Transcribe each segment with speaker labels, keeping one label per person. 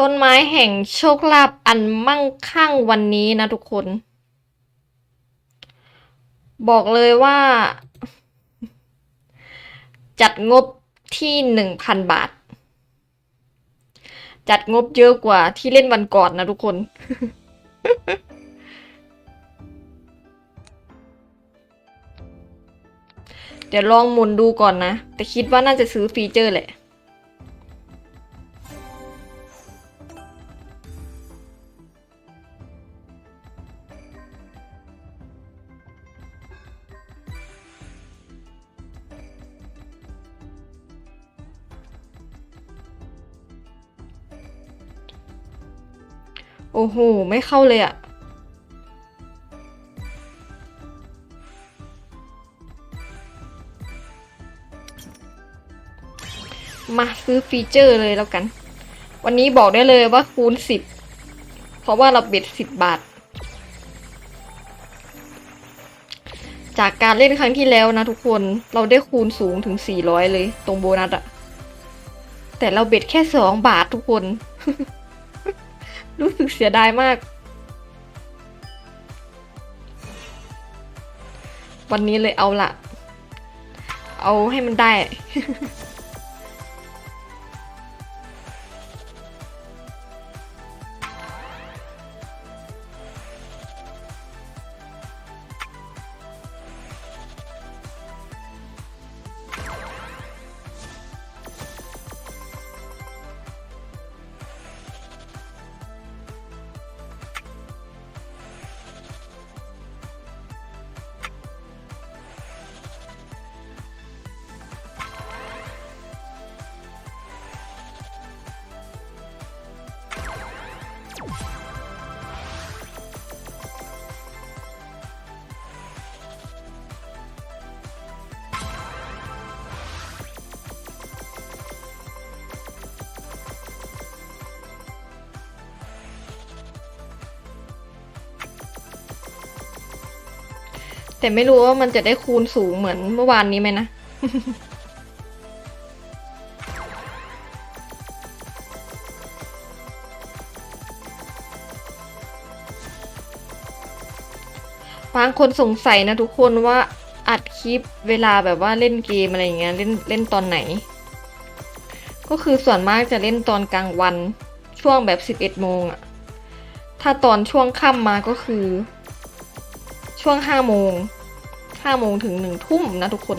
Speaker 1: ต้นไม้แห่งโชคลาภอันมั่งคั่งวันนี้นะทุกคน บอกเลยว่า จัดงบที่หนึ่งพันบาท จัดงบเยอะกว่าที่เล่นวันก่อนนะทุกคน เดี๋ยวลองหมุนดูก่อนนะ แต่คิดว่าน่าจะซื้อฟีเจอร์แหละ โอ้โห ไม่เข้าเลยอะมาซื้อฟีเจอร์เลยแล้วกัน วันนี้บอกได้เลยว่าคูณสิบเพราะว่าเราเบ็ดสิบบาท จากการเล่นครั้งที่แล้วนะทุกคนเราได้คูณสูงถึงสี่ร้อยเลย ตรงโบนัสอะแต่เราเบ็ดแค่สองบาททุกคน รู้สึกเสียดายมาก วันนี้เลยเอาละ เอาให้มันได้ แต่ไม่รู้ว่ามันจะได้คูณสูงเหมือนเมื่อวานนี้ไหมนะ บางคนสงสัยนะทุกคนว่าอัดคลิปเวลาแบบว่าเล่นเกมอะไรอย่างเงี้ยเล่นเล่นตอนไหน ก็คือส่วนมากจะเล่นตอนกลางวันช่วงแบบสิบเอ็ดโมงอะถ้าตอนช่วงค่ำมาก็คือ ช่วงห้าโมงห้าโมงถึงหนึ่งทุ่มนะทุกคน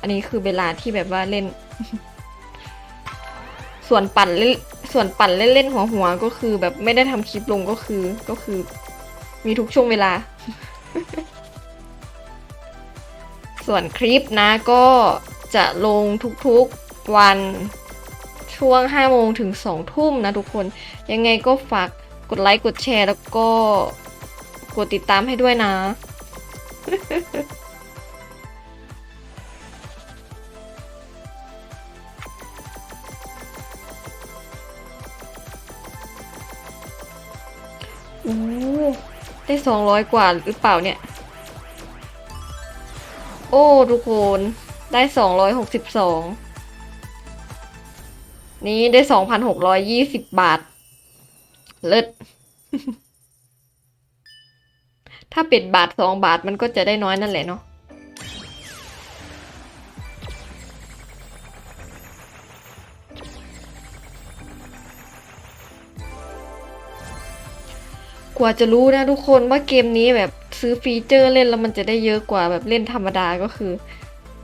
Speaker 1: อันนี้คือเวลาที่แบบว่าเล่น ส่วนปั่นเล่นส่วนปั่นเล่นเล่นหัวหัวก็คือ แบบไม่ได้ทำคลิปลงก็คือก็คือ มีทุกช่วงเวลา ส่วนคลิปนะก็จะลงทุกๆวันช่วง5โมงถึง2ทุ่มนะทุกคน ยังไงก็ฝากกดไลค์กดแชร์แล้วก็ กดติดตามให้ด้วยนะ โอ้ได้สองร้อยกว่าหรือเปล่าเนี่ย โอ้ ทุกคน ได้สองร้อยหกสิบสองนี้ได้สองพันหกร้อยยี่สิบบาท เลิศ ถ้าเป็นบาทสองบาทมันก็จะได้น้อยนั่นแหละเนาะกว่าจะรู้นะทุกคนว่าเกมนี้แบบซื้อฟีเจอร์เล่นแล้วมันจะได้เยอะกว่าแบบเล่นธรรมดาก็คือ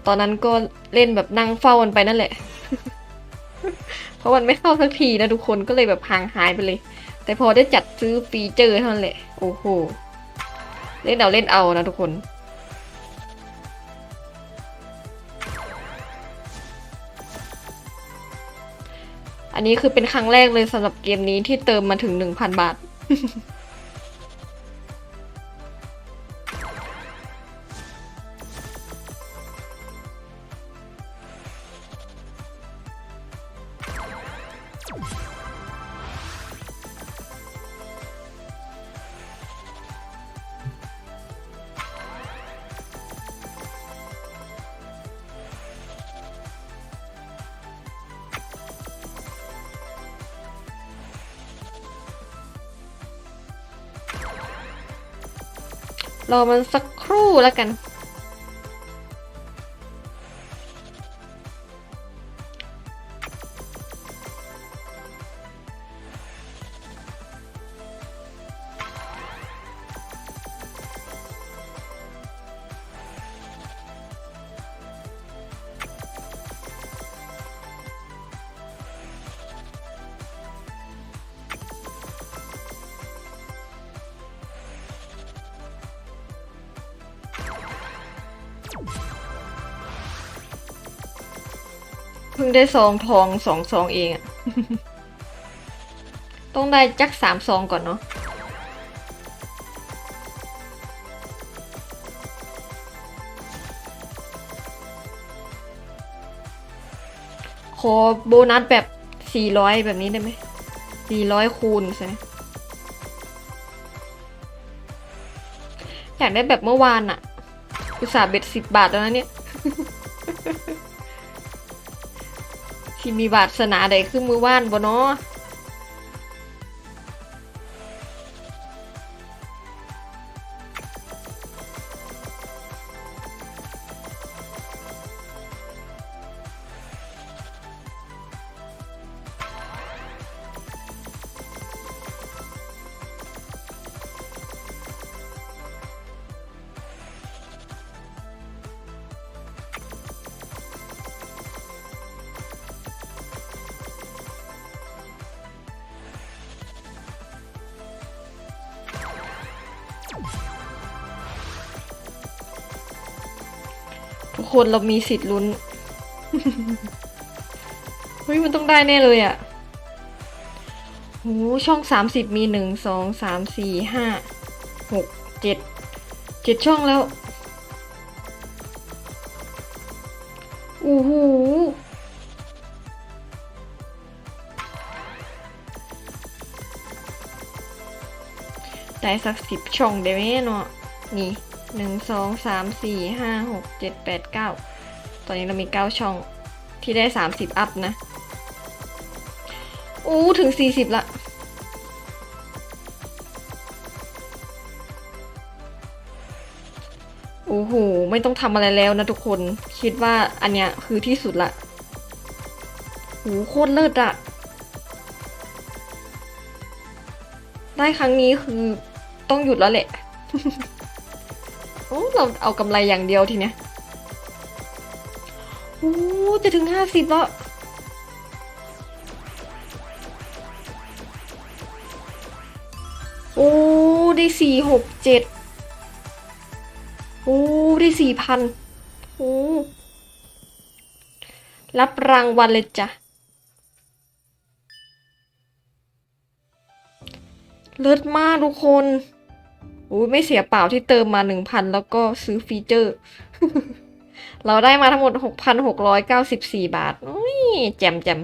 Speaker 1: ตอนนั้นก็เล่นแบบนั่งเฝ้ามันไปนั่นแหละ เพราะมันไม่เข้าสักทีนะทุกคนก็เลยแบบห่างหายไปเลย แต่พอได้จัดซื้อฟีเจอร์เท่านั้นแหละ โอ้โห เล่นเอาเล่นเอานะทุกคนอันนี้คือเป็นครั้งแรกเลยสำหรับเกมนี้ที่เติมมาถึง 1,000 บาท รอมันสักครู่แล้วกัน ได้ซองทองสองซองเองอะต้องได้จักสามซองก่อนเนาะขอโบนัสแบบสี่ร้อยแบบนี้ได้ไหมสี่ร้อยคูณใช่ไหมอยากได้แบบเมื่อวานอะอุตส่าห์เบ็ดสิบบาทแล้วนะเนี่ย ที่มีบาสนาใดขึ้นมือว่านบ่เนาะ ทุกคนเรามีสิทธิ์ลุ้น เฮ้ย มันต้องได้แน่เลยอะ่ะโหช่องสามสิบมีหนึ่งสองสามสี่ห้าหกเจ็ดเจ็ดช่องแล้วอู้หูได้สักสิบช่องได้ไหมเนาะนี่ หนึ่งสองสามสี่ห้าหกเจ็ดแปดเก้าตอนนี้เรามีเก้าช่องที่ได้สามสิบอัพนะอู้ถึงสี่สิบละโอ้โห ไม่ต้องทำอะไรแล้วนะทุกคน คิดว่าอันเนี้ยคือที่สุดละโหโคตรเลิศอะได้ครั้งนี้คือต้องหยุดแล้วแหละ โอ้เราเอากำไรอย่างเดียวทีเนี้ยโอ้จะถึงห้าสิบแล้วโอ้ได้สี่หกเจ็ดโอ้ได้สี่พันโอ้รับรางวัลเลยจ้ะเลิศมากทุกคน อ้ยไม่เสียเปล่าที่เติมมาหนึ่งพันแล้วก็ซื้อฟีเจอร์ เราได้มาทั้งหมดหกพันหกร้อยเก้าสิบสี่บาทอุ้ยแจมแจม